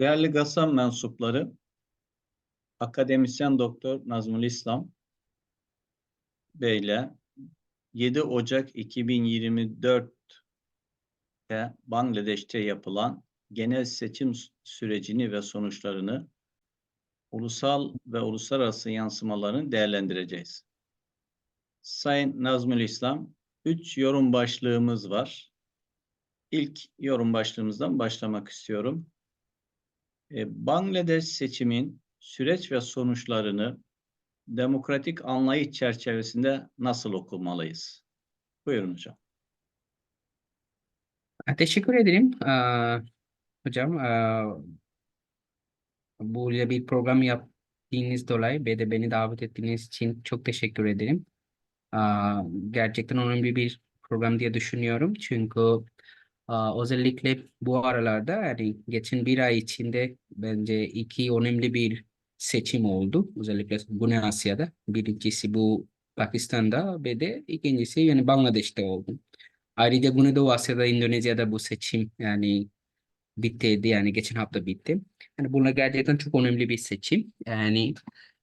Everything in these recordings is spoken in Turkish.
Değerli GASAM mensupları, akademisyen doktor Nazmul İslam Bey'le 7 Ocak 2024'te Bangladeş'te yapılan genel seçim sürecini ve sonuçlarını ulusal ve uluslararası yansımalarını değerlendireceğiz. Sayın Nazmül İslam, üç yorum başlığımız var. İlk yorum başlığımızdan başlamak istiyorum. E, Bangladeş seçimin süreç ve sonuçlarını demokratik anlayış çerçevesinde nasıl okumalıyız? Buyurun hocam. Teşekkür ederim eee, hocam. Eee böyle bir program yaptığınız dolayı ve de beni davet ettiğiniz için çok teşekkür ederim. Eee, gerçekten önemli bir program diye düşünüyorum. Çünkü özellikle bu aralarda yani geçen bir ay içinde bence iki önemli bir seçim oldu. Özellikle Güney Asya'da. Birincisi bu Pakistan'da ve de ikincisi yani Bangladeş'te oldu. Ayrıca Güneydoğu Asya'da, Endonezya'da bu seçim yani bittiydi yani geçen hafta bitti. Yani bunlar gerçekten çok önemli bir seçim. Yani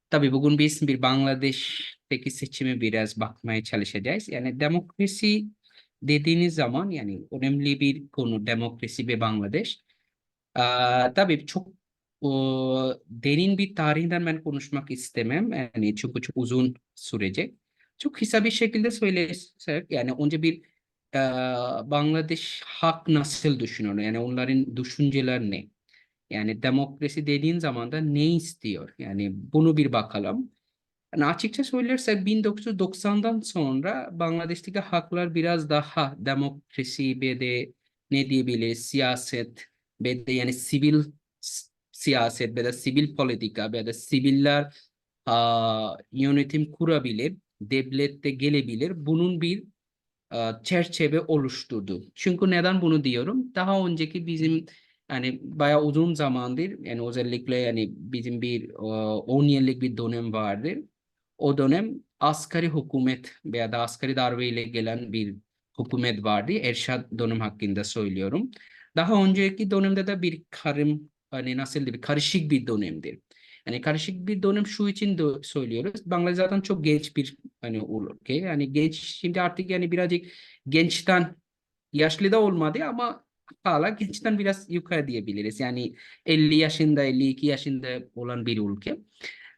tabii bugün biz bir Bangladeş'teki seçimi biraz bakmaya çalışacağız. Yani demokrasi dediğiniz zaman yani önemli bir konu demokrasi ve Bangladeş. Aa, tabii çok o, derin bir tarihinden ben konuşmak istemem. Yani çünkü çok uzun sürecek. Çok kısa bir şekilde söylesek yani önce bir e, Bangladeş halk nasıl düşünüyor? Yani onların düşünceler ne? Yani demokrasi dediğin zaman da ne istiyor? Yani bunu bir bakalım. Yani açıkça söylersek 1990'dan sonra Bangladeş'teki haklar biraz daha demokrasi ve de ne diyebiliriz siyaset ve de yani sivil siyaset ve de sivil politika ve de siviller aa, yönetim kurabilir, devlette gelebilir. Bunun bir e, çerçeve oluşturdu. Çünkü neden bunu diyorum? Daha önceki bizim yani bayağı uzun zamandır yani özellikle yani bizim bir e, 10 yıllık bir dönem vardı. O dönem asgari hükümet veya da asgari darbeyle gelen bir hükümet vardı. Erşad dönem hakkında söylüyorum. Daha önceki dönemde de bir karım hani nasıl bir karışık bir dönemdir. Yani karışık bir dönem şu için de söylüyoruz. Bangladeş zaten çok genç bir hani ülke. Yani genç şimdi artık yani birazcık gençten yaşlı da olmadı ama hala gençten biraz yukarı diyebiliriz. Yani 50 yaşında 52 yaşında olan bir ülke.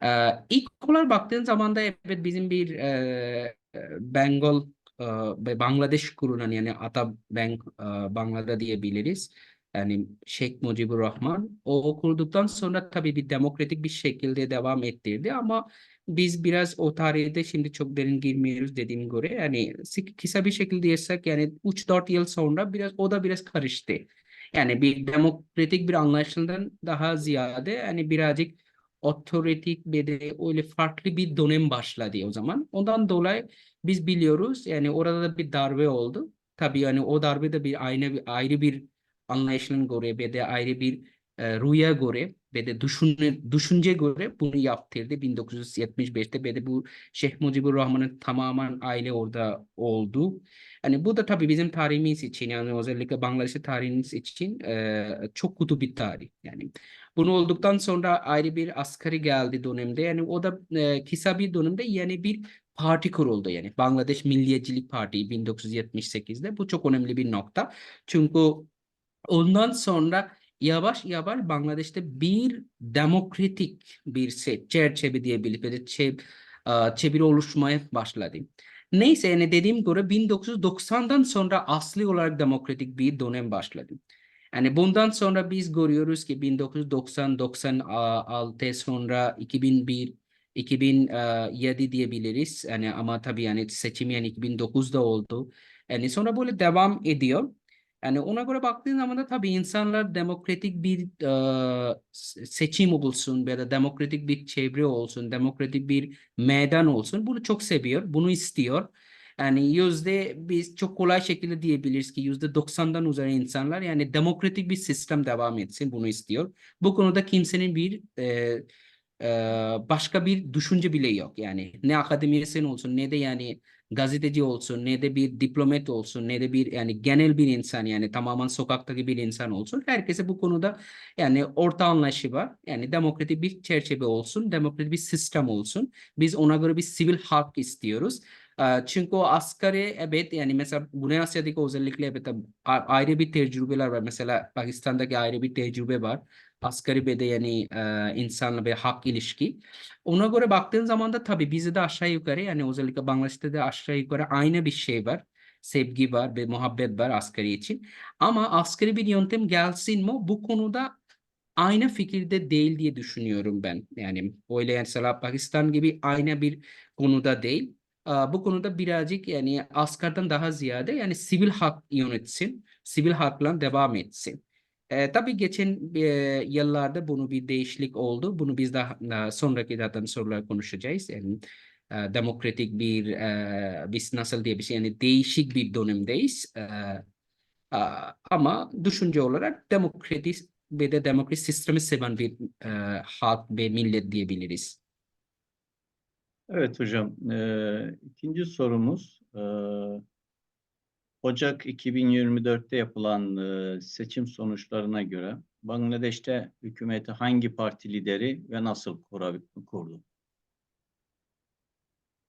Ee, ilk olarak baktığın zaman da evet bizim bir e, Bengal e, Bangladeş kurulan yani Ata Bank e, Bangladeş diyebiliriz. Yani Şeyh Mucibur Rahman o kurduktan sonra tabii bir demokratik bir şekilde devam ettirdi ama biz biraz o tarihte şimdi çok derin girmiyoruz dediğim göre yani kısa bir şekilde desek yani 3-4 yıl sonra biraz o da biraz karıştı. Yani bir demokratik bir anlayışından daha ziyade yani birazcık otoritetik ve de öyle farklı bir dönem başladı o zaman. Ondan dolayı biz biliyoruz yani orada da bir darbe oldu. Tabii yani o darbe de bir ayrı, ayrı bir anlayışına göre ve de ayrı bir e, rüya göre ve de düşünce, düşünce göre bunu yaptırdı 1975'te ve de bu Şeyh Mucibur Rahman'ın tamamen aile orada oldu. Yani bu da tabii bizim tarihimiz için yani özellikle Bangladeş'in tarihimiz için e, çok kötü bir tarih. Yani bunu olduktan sonra ayrı bir askeri geldi dönemde. Yani o da e, kısa bir dönemde yani bir parti kuruldu yani Bangladeş Milliyetçilik Parti 1978'de. Bu çok önemli bir nokta. Çünkü Ondan sonra yavaş yavaş Bangladeş'te bir demokratik bir şey, çerçeve diyebiliriz. Böyle çe, a, çeviri oluşmaya başladı. Neyse yani dediğim gibi 1990'dan sonra asli olarak demokratik bir dönem başladı. Yani bundan sonra biz görüyoruz ki 1990-96 sonra 2001 2007 diyebiliriz. Yani ama tabii yani seçim yani 2009'da oldu. Yani sonra böyle devam ediyor. Yani ona göre baktığın zaman da tabii insanlar demokratik bir e, seçim olsun ya da demokratik bir çevre olsun, demokratik bir meydan olsun. Bunu çok seviyor, bunu istiyor. Yani yüzde biz çok kolay şekilde diyebiliriz ki yüzde 90'dan üzeri insanlar yani demokratik bir sistem devam etsin bunu istiyor. Bu konuda kimsenin bir e, e, başka bir düşünce bile yok. Yani ne akademisyen olsun ne de yani gazeteci olsun, ne de bir diplomat olsun, ne de bir yani genel bir insan yani tamamen sokaktaki bir insan olsun. Herkese bu konuda yani orta anlayışı var. Yani demokratik bir çerçeve olsun, demokratik bir sistem olsun. Biz ona göre bir sivil hak istiyoruz. Ee, Çünkü asgari evet yani mesela Güney Asya'daki özellikle evet ayrı bir tecrübeler var. Mesela Pakistan'daki ayrı bir tecrübe var. Asgari ve de yani e, insanla ve hak ilişki. Ona göre baktığın zaman da tabii bizde de aşağı yukarı yani özellikle Bangladeş'te de aşağı yukarı aynı bir şey var. Sevgi var ve muhabbet var asgari için. Ama asgari bir yöntem gelsin mi bu konuda aynı fikirde değil diye düşünüyorum ben. Yani öyle yani mesela Pakistan gibi aynı bir konuda değil. Aa, Bu konuda birazcık yani askerden daha ziyade yani sivil hak yönetsin, sivil hakla devam etsin. E, tabii geçen e, yıllarda bunu bir değişiklik oldu. Bunu biz daha daha sonraki zaten sorular konuşacağız. Yani e, demokratik bir e, biz nasıl diye bir şey yani değişik bir dönemdeyiz. E, a- ama düşünce olarak demokratik ve de demokrasi sistemi seven bir e, halk ve millet diyebiliriz. Evet hocam. Ee, ikinci sorumuz ee, Ocak 2024'te yapılan ee, seçim sonuçlarına göre Bangladeş'te hükümeti hangi parti lideri ve nasıl kurdu?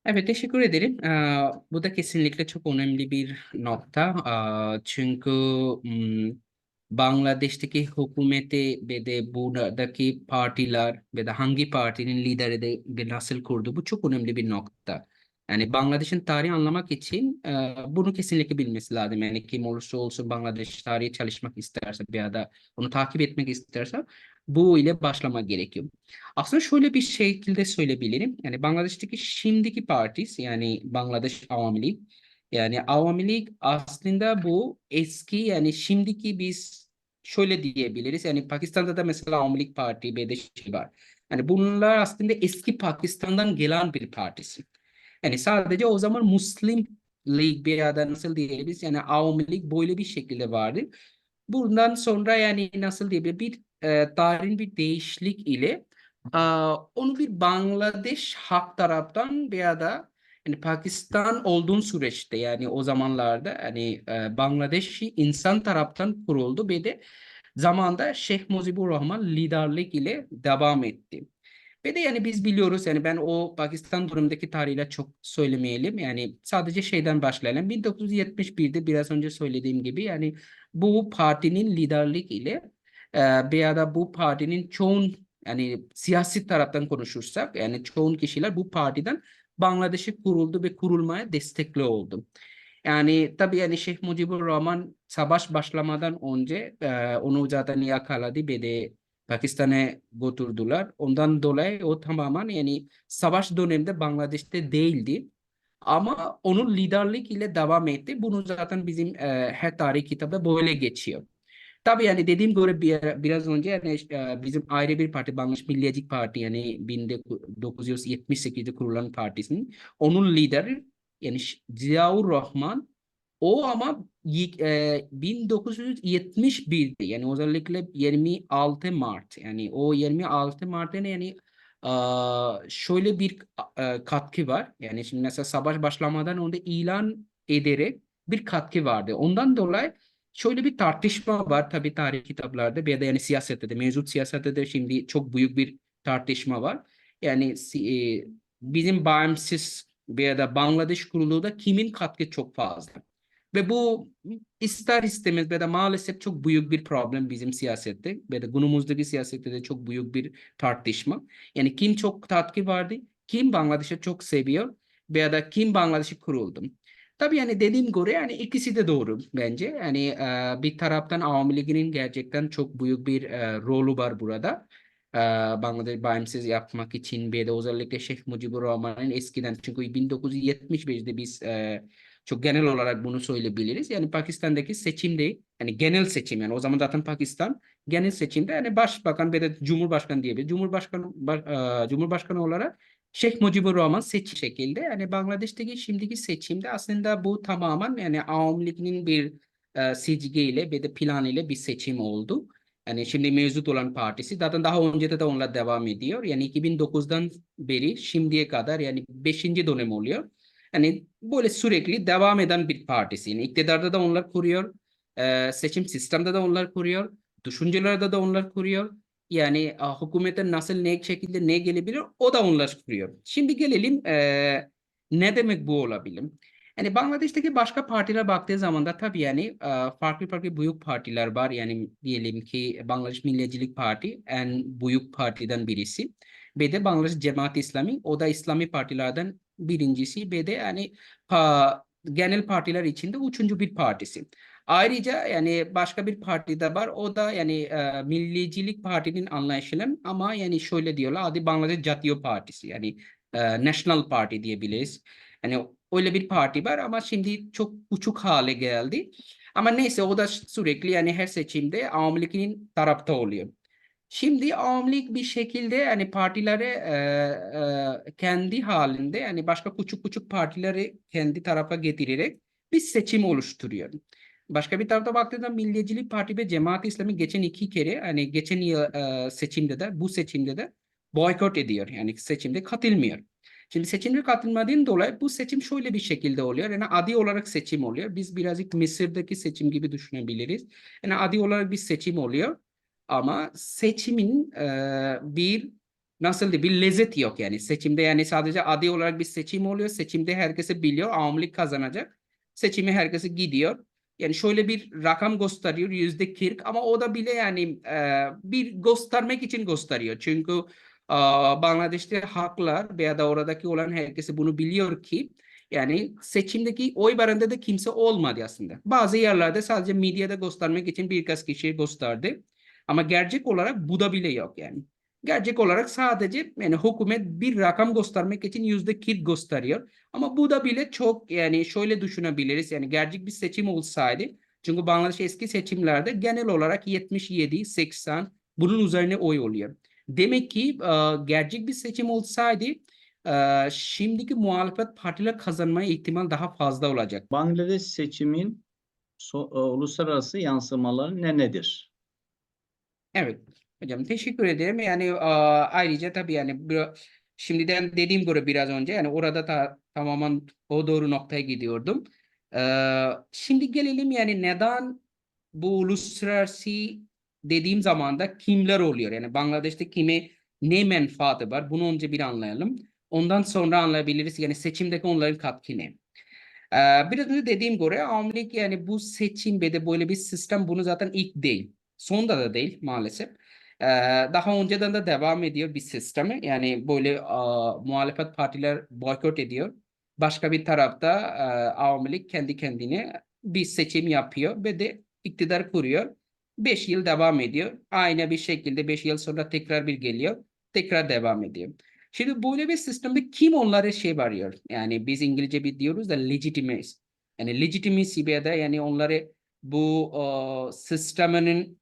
Evet, teşekkür ederim. Ee, bu da kesinlikle çok önemli bir nokta. Ee, çünkü hmm, Bangladeş'teki hükümeti ve de buradaki partiler ve de hangi partinin lideri de nasıl kurdu bu çok önemli bir nokta. Yani Bangladeş'in tarihi anlamak için e, bunu kesinlikle bilmesi lazım. Yani kim olursa olsun Bangladeş tarihi çalışmak isterse ya da onu takip etmek isterse bu ile başlamak gerekiyor. Aslında şöyle bir şekilde söyleyebilirim. Yani Bangladeş'teki şimdiki partisi yani Bangladeş Avami Lig. Yani Avami Lig aslında bu eski yani şimdiki biz şöyle diyebiliriz. Yani Pakistan'da da mesela Avami Lig Parti, BDŞ var. Yani bunlar aslında eski Pakistan'dan gelen bir partisi. Yani sadece o zaman Muslim Lig ya da nasıl diyebiliriz yani Avami Lig böyle bir şekilde vardı. Bundan sonra yani nasıl diyebilirim bir e, tarihin bir değişiklik ile Aa, onu bir Bangladeş halk taraftan veya da yani Pakistan olduğun süreçte yani o zamanlarda hani e, Bangladeş'i insan taraftan kuruldu ve de zamanda Şeyh Muzibur Rahman liderlik ile devam etti. Ve de yani biz biliyoruz yani ben o Pakistan durumundaki tarihiyle çok söylemeyelim. Yani sadece şeyden başlayalım. 1971'de biraz önce söylediğim gibi yani bu partinin liderlik ile e, veya da bu partinin çoğun yani siyasi taraftan konuşursak yani çoğun kişiler bu partiden Bangladeş'e kuruldu ve kurulmaya destekli oldu. Yani tabii yani Şeyh Mujibur Rahman savaş başlamadan önce e, onu zaten yakaladı ve de Pakistan'a götürdüler. Ondan dolayı o tamamen yani savaş döneminde Bangladeş'te değildi. Ama onun liderlik ile devam etti. Bunu zaten bizim e, her tarih kitabı böyle geçiyor. Tabii yani dediğim gibi bir, biraz önce yani e, bizim ayrı bir parti Bangladeş Milliyetçi Parti yani 1978'de kurulan partisinin onun lideri yani Ziaur Rahman o ama e, 1971'de yani özellikle 26 Mart yani o 26 Mart'ta yani aa, şöyle bir e, katkı var. Yani şimdi mesela savaş başlamadan önce ilan ederek bir katkı vardı. Ondan dolayı şöyle bir tartışma var tabii tarih kitaplarda ya da yani siyasette de mevcut siyasette de şimdi çok büyük bir tartışma var. Yani e, bizim bağımsız veya da Bangladeş kuruluğunda kimin katkı çok fazla? Ve bu ister istemez ve de maalesef çok büyük bir problem bizim siyasette ve de günümüzdeki siyasette de çok büyük bir tartışma. Yani kim çok katkı vardı, kim Bangladeş'i çok seviyor veya da kim Bangladeş'i kuruldu. Tabii yani dediğim gibi yani ikisi de doğru bence. Yani e, bir taraftan Avami Lig'in gerçekten çok büyük bir e, rolü var burada. E, Bangladeş bağımsız yapmak için ve de özellikle Şeyh Mujibur Rahman'ın eskiden çünkü 1975'de biz e, çok genel olarak bunu söyleyebiliriz. Yani Pakistan'daki seçimde yani genel seçim yani o zaman zaten Pakistan genel seçimde yani başbakan ve de cumhurbaşkanı diyebiliriz. Cumhurbaşkanı baş- e, Cumhurbaşkanı olarak Şeyh Mujibur Rahman seçim şekilde yani Bangladeş'teki şimdiki seçimde aslında bu tamamen yani Avam Ligi'nin bir e, seçigeyle ve de plan ile bir seçim oldu. Yani şimdi mevcut olan partisi zaten daha önce de, de onunla devam ediyor. Yani 2009'dan beri şimdiye kadar yani 5. dönem oluyor. Yani böyle sürekli devam eden bir partisi. Yani iktidarda da onlar kuruyor. Ee, seçim sistemde de onlar kuruyor. Düşüncelerde de onlar kuruyor. Yani ah, hükümete nasıl ne şekilde ne gelebilir o da onlar kuruyor. Şimdi gelelim eee, ne demek bu olabilir? Yani Bangladeş'teki başka partilere baktığı zaman da tabii yani eee, farklı farklı büyük partiler var. Yani diyelim ki Bangladeş Milliyetçilik Parti en büyük partiden birisi. Ve de Bangladeş Cemaat İslami o da İslami partilerden birincisi. Ve de yani pa, genel partiler içinde üçüncü bir partisi. Ayrıca yani başka bir parti de var. O da yani e, Milliyetçilik Parti'nin anlayışıyla ama yani şöyle diyorlar adı Bangladeş Jatiyo Partisi yani e, National Party diyebiliriz. Yani öyle bir parti var ama şimdi çok uçuk hale geldi. Ama neyse o da sürekli yani her seçimde Avam Ligi'nin tarafta oluyor. Şimdi Avam Lig bir şekilde yani partilere e, e, kendi halinde yani başka küçük küçük partileri kendi tarafa getirerek bir seçim oluşturuyor. Başka bir tarafta baktığında Milliyetçilik Parti ve Cemaat İslami geçen iki kere hani geçen yıl e, seçimde de bu seçimde de boykot ediyor. Yani seçimde katılmıyor. Şimdi seçimde katılmadığın dolayı bu seçim şöyle bir şekilde oluyor. Yani adi olarak seçim oluyor. Biz birazcık Mısır'daki seçim gibi düşünebiliriz. Yani adi olarak bir seçim oluyor. Ama seçimin e, bir nasıl diye bir lezzet yok yani. Seçimde yani sadece adi olarak bir seçim oluyor. Seçimde herkesi biliyor. Avamlık kazanacak. Seçimi herkesi gidiyor. Yani şöyle bir rakam gösteriyor yüzde 40 ama o da bile yani e, bir göstermek için gösteriyor. Çünkü e, Bangladeş'te haklar veya da oradaki olan herkesi bunu biliyor ki yani seçimdeki oy barında da kimse olmadı aslında. Bazı yerlerde sadece medyada göstermek için birkaç kişi gösterdi. Ama gerçek olarak bu da bile yok yani. Gerçek olarak sadece yani hükümet bir rakam göstermek için yüzde 40 gösteriyor. Ama bu da bile çok yani şöyle düşünebiliriz. Yani gerçek bir seçim olsaydı çünkü Bangladeş eski seçimlerde genel olarak 77, 80 bunun üzerine oy oluyor. Demek ki e, gerçek bir seçim olsaydı e, şimdiki muhalefet partiler kazanmaya ihtimal daha fazla olacak. Bangladeş seçimin so- e, uluslararası yansımaları ne nedir? Evet hocam teşekkür ederim. Yani e, ayrıca tabii yani bir, şimdiden dediğim gibi biraz önce yani orada da tamamen o doğru noktaya gidiyordum. E, şimdi gelelim yani neden bu uluslararası dediğim zaman da kimler oluyor? Yani Bangladeş'te kime ne menfaati var? Bunu önce bir anlayalım. Ondan sonra anlayabiliriz yani seçimdeki onların katkı ne? Ee, biraz önce dediğim Avam Lig yani bu seçim ve de böyle bir sistem bunu zaten ilk değil. Sonda da değil maalesef. Ee, daha önceden de devam ediyor bir sistemi. Yani böyle a, muhalefet partiler boykot ediyor. Başka bir tarafta e, Lig kendi kendine bir seçim yapıyor ve de iktidar kuruyor. 5 yıl devam ediyor. Aynı bir şekilde 5 yıl sonra tekrar bir geliyor. Tekrar devam ediyor. Şimdi böyle bir sistemde kim onlara şey varıyor? Yani biz İngilizce bir diyoruz da legitimize. Yani legitimacy ya da yani onları bu uh, sistemin uh,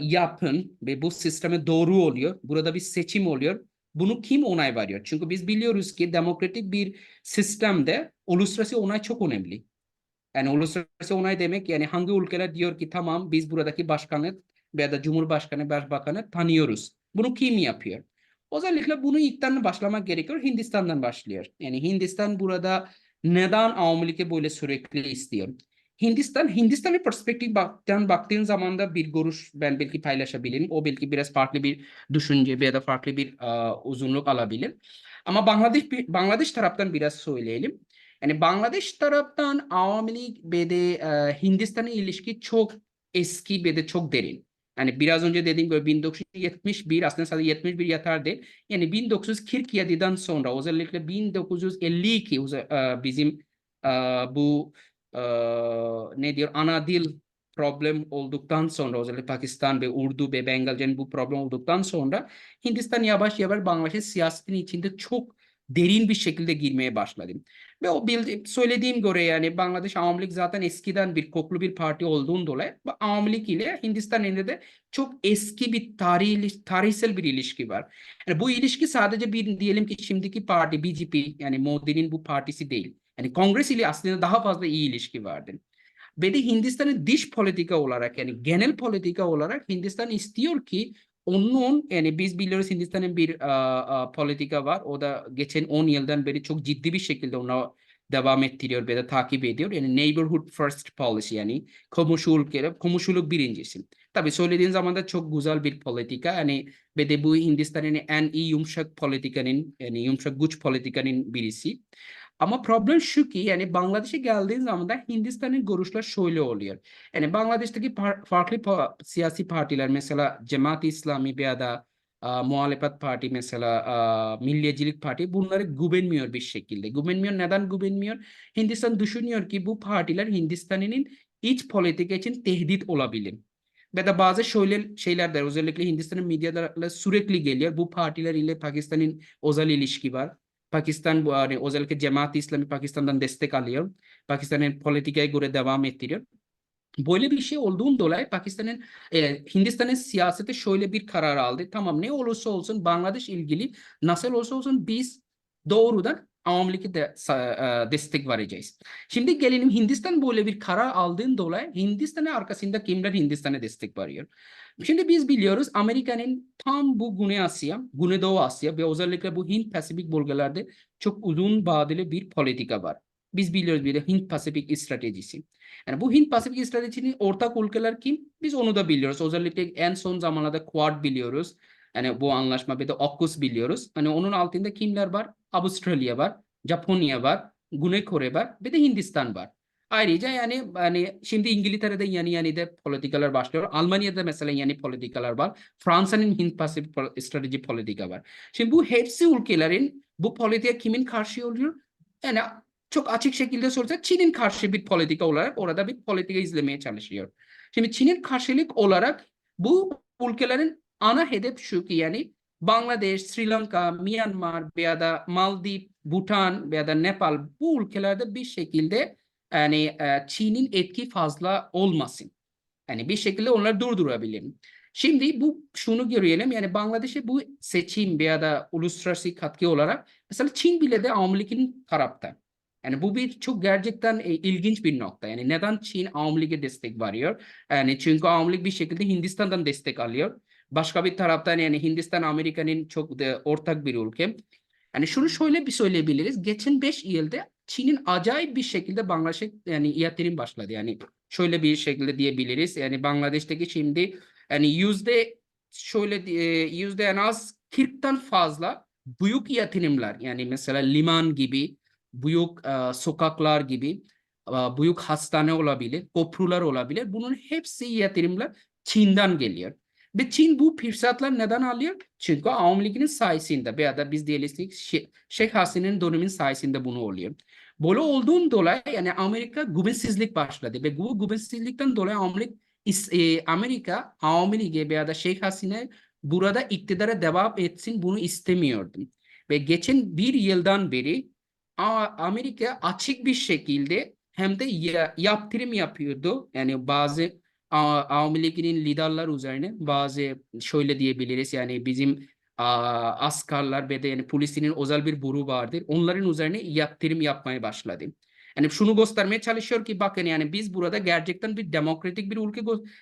yapın ve bu sisteme doğru oluyor. Burada bir seçim oluyor. Bunu kim onay veriyor? Çünkü biz biliyoruz ki demokratik bir sistemde uluslararası onay çok önemli. Yani uluslararası onay demek yani hangi ülkeler diyor ki tamam biz buradaki başkanı veya da cumhurbaşkanı, başbakanı tanıyoruz. Bunu kim yapıyor? Özellikle bunu ilkten başlamak gerekiyor. Hindistan'dan başlıyor. Yani Hindistan burada neden Lig'e böyle sürekli istiyor? Hindistan, Hindistan'ın perspektiften baktığın zaman da bir görüş ben belki paylaşabilirim. O belki biraz farklı bir düşünce veya da farklı bir uh, uzunluk alabilir. Ama Bangladeş, Bangladeş taraftan biraz söyleyelim. Yani Bangladeş taraftan Avam Lig ve de uh, Hindistan'ın ilişki çok eski ve de çok derin. Yani biraz önce dediğim gibi 1971 aslında sadece 71 yeter değil. Yani 1947'den sonra özellikle 1952 bizim bu ne diyor ana dil problem olduktan sonra özellikle Pakistan ve Urdu ve Bengalce'nin bu problem olduktan sonra Hindistan yavaş yavaş Bangladeş siyasetin içinde çok derin bir şekilde girmeye başladı. Ve o bildiğim, söylediğim göre yani Bangladeş Avam Lig zaten eskiden bir koklu bir parti olduğundan dolayı Avam Lig ile Hindistan ile de çok eski bir tarih, tarihsel bir ilişki var. Yani bu ilişki sadece bir diyelim ki şimdiki parti BJP yani Modi'nin bu partisi değil. Yani kongres ile aslında daha fazla iyi ilişki vardı. Ve de Hindistan'ın dış politika olarak yani genel politika olarak Hindistan istiyor ki onun yani biz biliyoruz Hindistan'ın bir uh, uh, politika var. O da geçen 10 yıldan beri çok ciddi bir şekilde ona devam ettiriyor ya da takip ediyor. Yani neighborhood first policy yani komşu ülkeler, komşuluk birincisi. Tabii söylediğin zaman da çok güzel bir politika. Yani ve de bu Hindistan'ın en iyi yumuşak politikanın yani yumuşak güç politikanın birisi. Ama problem şu ki yani Bangladeş'e geldiğin zaman da Hindistan'ın görüşler şöyle oluyor. Yani Bangladeş'teki par- farklı pa- siyasi partiler mesela Cemaat-i İslami ya da a, muhalefet parti mesela a, Milliyetçilik Parti bunları güvenmiyor bir şekilde. Güvenmiyor. Neden güvenmiyor? Hindistan düşünüyor ki bu partiler Hindistan'ın iç politika için tehdit olabilir. Ve de bazı şöyle şeyler de özellikle Hindistan'ın medyalarla sürekli geliyor. Bu partiler ile Pakistan'ın özel ilişki var. Pakistan bu hani özellikle Cemaat-i İslami Pakistan'dan destek alıyor. Pakistan'ın politikaya göre devam ettiriyor. Böyle bir şey olduğundan dolayı Pakistan'ın e, Hindistan'ın siyaseti şöyle bir karar aldı. Tamam ne olursa olsun Bangladeş ilgili nasıl olursa olsun biz doğrudan Avam Lig'e de, e, destek vereceğiz. Şimdi gelelim Hindistan böyle bir karar aldığın dolayı Hindistan'ın arkasında kimler Hindistan'a destek veriyor? Şimdi biz biliyoruz Amerika'nın tam bu Güney Asya, Güneydoğu Asya ve özellikle bu Hint Pasifik bölgelerde çok uzun vadeli bir politika var. Biz biliyoruz bir de Hint Pasifik stratejisi. Yani bu Hint Pasifik stratejinin ortak ülkeler kim? Biz onu da biliyoruz. Özellikle en son zamanlarda Quad biliyoruz. Yani bu anlaşma bir de AUKUS biliyoruz. Hani onun altında kimler var? Avustralya var, Japonya var, Güney Kore var ve de Hindistan var. Ayrıca yani hani şimdi İngiltere'de yeni yeni de politikalar başlıyor. Almanya'da mesela yeni politikalar var. Fransa'nın Hint Pasifik strateji politika var. Şimdi bu hepsi ülkelerin bu politika kimin karşı oluyor? Yani çok açık şekilde sorarsak Çin'in karşı bir politika olarak orada bir politika izlemeye çalışıyor. Şimdi Çin'in karşılık olarak bu ülkelerin ana hedef şu ki yani Bangladeş, Sri Lanka, Myanmar veya da Maldiv, Bhutan veya da Nepal bu ülkelerde bir şekilde yani e, Çin'in etki fazla olmasın. Yani bir şekilde onları durdurabilirim. Şimdi bu şunu görelim yani Bangladeş'e bu seçim veya da uluslararası katkı olarak mesela Çin bile de Avam Lig'in tarafta. Yani bu bir çok gerçekten e, ilginç bir nokta. Yani neden Çin Avam Lig'e destek veriyor? Yani çünkü Lig bir şekilde Hindistan'dan destek alıyor. Başka bir taraftan yani Hindistan Amerika'nın çok da ortak bir ülke. Yani şunu şöyle bir söyleyebiliriz. Geçen 5 yılda Çin'in acayip bir şekilde Bangladeş'e yani yatırım başladı. Yani şöyle bir şekilde diyebiliriz. Yani Bangladeş'teki şimdi yani yüzde şöyle e, yüzde en az 40'tan fazla büyük yatırımlar yani mesela liman gibi büyük e, sokaklar gibi e, büyük hastane olabilir, köprüler olabilir. Bunun hepsi yatırımlar Çin'den geliyor. Ve Çin bu fırsatlar neden alıyor? Çünkü Avam Ligi'nin sayesinde veya da biz diyelim Şeyh Hasine'nin dönemin sayesinde bunu oluyor. Böyle olduğun dolayı yani Amerika güvensizlik başladı ve bu güvensizlikten dolayı e, Amerika Avam Ligi veya da Şeyh Hasine burada iktidara devam etsin bunu istemiyordu. Ve geçen bir yıldan beri Amerika açık bir şekilde hem de ya- yaptırım yapıyordu. Yani bazı A- Avam Ligi'nin liderler üzerine bazı şöyle diyebiliriz yani bizim a, askerler ve de yani polisinin özel bir grubu vardır. Onların üzerine yaptırım yapmaya başladı. Yani şunu göstermeye çalışıyor ki bakın yani biz burada gerçekten bir demokratik bir ülke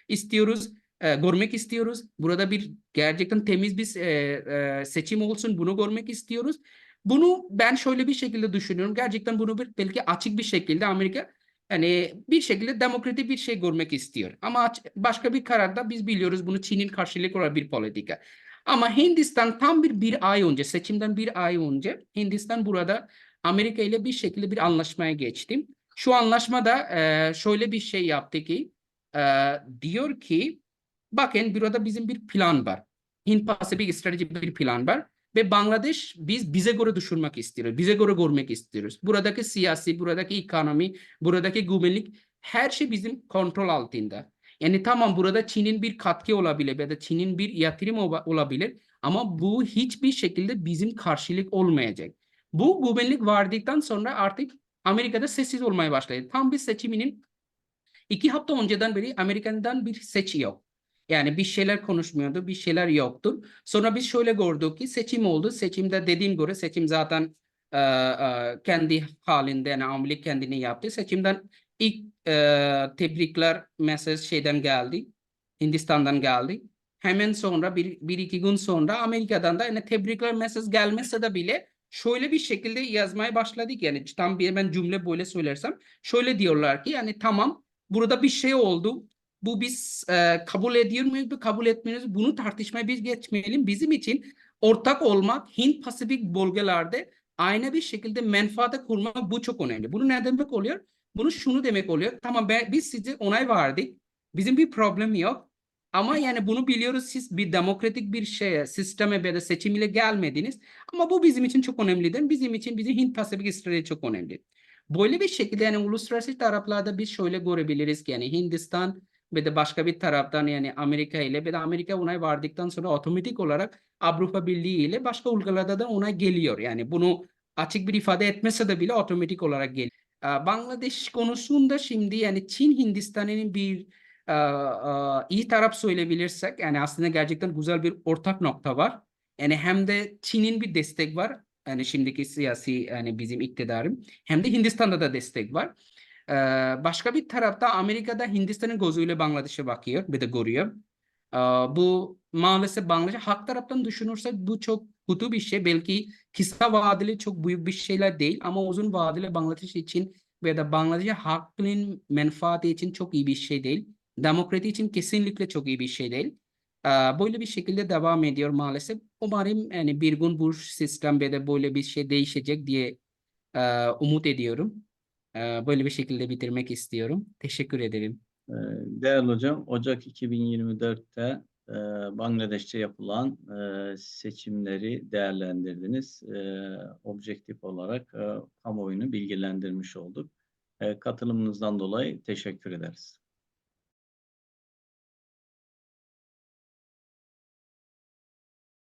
istiyoruz, e, görmek istiyoruz. Burada bir gerçekten temiz bir e, e, seçim olsun bunu görmek istiyoruz. Bunu ben şöyle bir şekilde düşünüyorum. Gerçekten bunu bir, belki açık bir şekilde Amerika yani bir şekilde demokratik bir şey görmek istiyor. Ama başka bir kararda biz biliyoruz bunu Çin'in karşılık olarak bir politika. Ama Hindistan tam bir bir ay önce, seçimden bir ay önce Hindistan burada Amerika ile bir şekilde bir anlaşmaya geçti. Şu anlaşmada e, şöyle bir şey yaptı ki e, diyor ki bakın burada bizim bir plan var. Hint Pasifik strateji bir plan var. Ve Bangladeş biz bize göre düşünmek istiyoruz. Bize göre görmek istiyoruz. Buradaki siyasi, buradaki ekonomi, buradaki güvenlik her şey bizim kontrol altında. Yani tamam burada Çin'in bir katkı olabilir ya da Çin'in bir yatırım ola- olabilir ama bu hiçbir şekilde bizim karşılık olmayacak. Bu güvenlik vardıktan sonra artık Amerika'da sessiz olmaya başladı. Tam bir seçiminin iki hafta önceden beri Amerika'dan bir seçi yok. Yani bir şeyler konuşmuyordu, bir şeyler yoktu. Sonra biz şöyle gördük ki seçim oldu. Seçimde dediğim göre seçim zaten e, e, kendi halinde yani Amerika kendini yaptı. Seçimden ilk e, tebrikler mesaj şeyden geldi. Hindistan'dan geldi. Hemen sonra bir, bir iki gün sonra Amerika'dan da yani tebrikler mesaj gelmese de bile şöyle bir şekilde yazmaya başladık yani tam bir ben cümle böyle söylersem şöyle diyorlar ki yani tamam burada bir şey oldu bu biz e, kabul ediyor muyuz kabul etmiyoruz bunu tartışmaya biz geçmeyelim bizim için ortak olmak Hint Pasifik bölgelerde aynı bir şekilde menfaate kurmak bu çok önemli. Bunu ne demek oluyor? Bunu şunu demek oluyor. Tamam ben, biz size onay verdik. Bizim bir problem yok. Ama yani bunu biliyoruz siz bir demokratik bir şeye, sisteme ya da seçim ile gelmediniz. Ama bu bizim için çok önemlidir. Bizim için bizim Hint Pasifik strateji çok önemli. Böyle bir şekilde yani uluslararası taraflarda biz şöyle görebiliriz yani Hindistan ve de başka bir taraftan yani Amerika ile ve de Amerika onay verdikten sonra otomatik olarak Avrupa Birliği ile başka ülkelerde de onay geliyor. Yani bunu açık bir ifade etmese de bile otomatik olarak geliyor. Bangladeş konusunda şimdi yani Çin Hindistan'ın bir iyi taraf söyleyebilirsek yani aslında gerçekten güzel bir ortak nokta var. Yani hem de Çin'in bir destek var. Yani şimdiki siyasi yani bizim iktidarım hem de Hindistan'da da destek var. Ee, başka bir tarafta Amerika'da Hindistan'ın gözüyle Bangladeş'e bakıyor ve de görüyor. Ee, bu maalesef Bangladeş hak taraftan düşünürsek bu çok kötü bir şey. Belki kısa vadeli çok büyük bir şeyler değil ama uzun vadeli Bangladeş için ve de Bangladeş halkının menfaati için çok iyi bir şey değil. Demokrasi için kesinlikle çok iyi bir şey değil. Ee, Böyle bir şekilde devam ediyor maalesef. Umarım yani bir gün bu sistem ve de böyle bir şey değişecek diye e, umut ediyorum. Ee, Böyle bir şekilde bitirmek istiyorum. Teşekkür ederim. Ee, Değerli hocam, Ocak 2024'te e, Bangladeş'te yapılan e, seçimleri değerlendirdiniz. E, objektif olarak kamuoyunu bilgilendirmiş olduk. Katılımınızdan dolayı teşekkür ederiz.